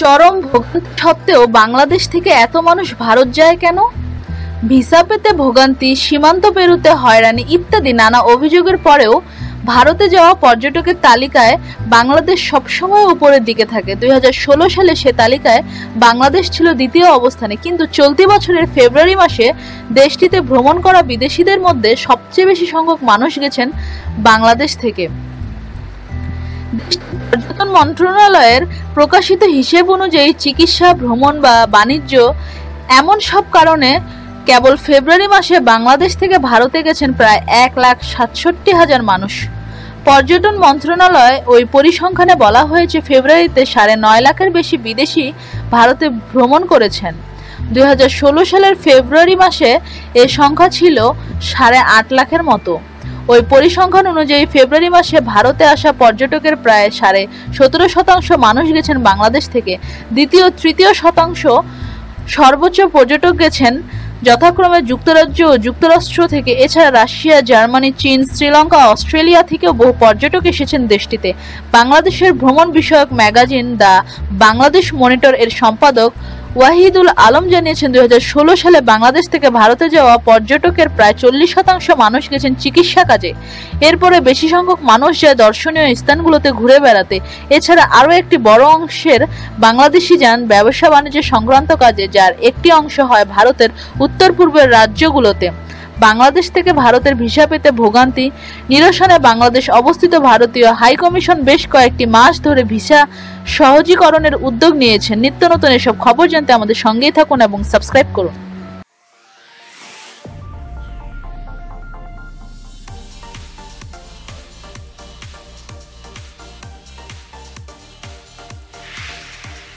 চরম ভোগান্তি সত্ত্বেও বাংলাদেশ থেকে এত মানুষ ভারত যায় কেন? ভিসা পেতে ভোগান্তি, সীমান্ত পেরুতে হয়রানি ইত্যাদি নানা অভিযোগের পরেও ভারতে যাওয়া পর্যটকের তালিকায় বাংলাদেশ সবসময় উপরের দিকে থাকে। দুই হাজার ষোলো সালে সে তালিকায় বাংলাদেশ ছিল দ্বিতীয় অবস্থানে। কিন্তু চলতি বছরের ফেব্রুয়ারি মাসে দেশটিতে ভ্রমণ করা বিদেশিদের মধ্যে সবচেয়ে বেশি সংখ্যক মানুষ গেছেন বাংলাদেশ থেকে। পর্যটন মন্ত্রণালয়ের প্রকাশিত হিসেব অনুযায়ী চিকিৎসা, ভ্রমণ বা বাণিজ্য এমন সব কারণে কেবল ফেব্রুয়ারি মাসে বাংলাদেশ থেকে ভারতে গেছেন প্রায় এক লাখ সাতষট্টি হাজার মানুষ। পর্যটন মন্ত্রণালয় ওই পরিসংখ্যানে বলা হয়েছে, ফেব্রুয়ারিতে সাড়ে নয় লাখের বেশি বিদেশি ভারতে ভ্রমণ করেছেন। দুই হাজার ষোলো সালের ফেব্রুয়ারি মাসে এ সংখ্যা ছিল সাড়ে আট লাখের মতো। ওই পরিসংখ্যান অনুযায়ী ফেব্রুয়ারি মাসে ভারতে আসা পর্যটকের প্রায় সাড়ে সতেরো শতাংশ মানুষ গেছেন বাংলাদেশ থেকে। দ্বিতীয়, তৃতীয় শতাংশ সর্বোচ্চ পর্যটক গেছেন যথাক্রমে যুক্তরাজ্য ও যুক্তরাষ্ট্র থেকে। এছাড়া রাশিয়া, জার্মানি, চীন, শ্রীলঙ্কা, অস্ট্রেলিয়া থেকেও বহু পর্যটক এসেছেন দেশটিতে। বাংলাদেশের ভ্রমণ বিষয়ক ম্যাগাজিন দ্য বাংলাদেশ মনিটর এর সম্পাদক ওয়াহিদুল আলম জানিয়েছেন দু হাজার ষোলো সালে বাংলাদেশ থেকে ভারতে যাওয়া পর্যটকের প্রায় চল্লিশ শতাংশ মানুষ গেছেন চিকিৎসা কাজে। এরপরে বেশি সংখ্যক মানুষ যায় দর্শনীয় স্থানগুলোতে ঘুরে বেড়াতে। এছাড়া আরও একটি বড় অংশের বাংলাদেশি যান ব্যবসা বাণিজ্য সংক্রান্ত কাজে, যার একটি অংশ হয় ভারতের উত্তর পূর্বের রাজ্যগুলোতে। বাংলাদেশ থেকে ভারতের ভিসা পেতে ভোগান্তি। নিরসনে বাংলাদেশ অবস্থিত ভারতীয় হাই কমিশন বেশ কয়েকটি মাস ধরে ভিসা সহজীকরণের উদ্যোগ নিয়েছেন। নিত্য নতুন এসব খবর জানতে আমাদের সঙ্গেই থাকুন এবং সাবস্ক্রাইব করুন।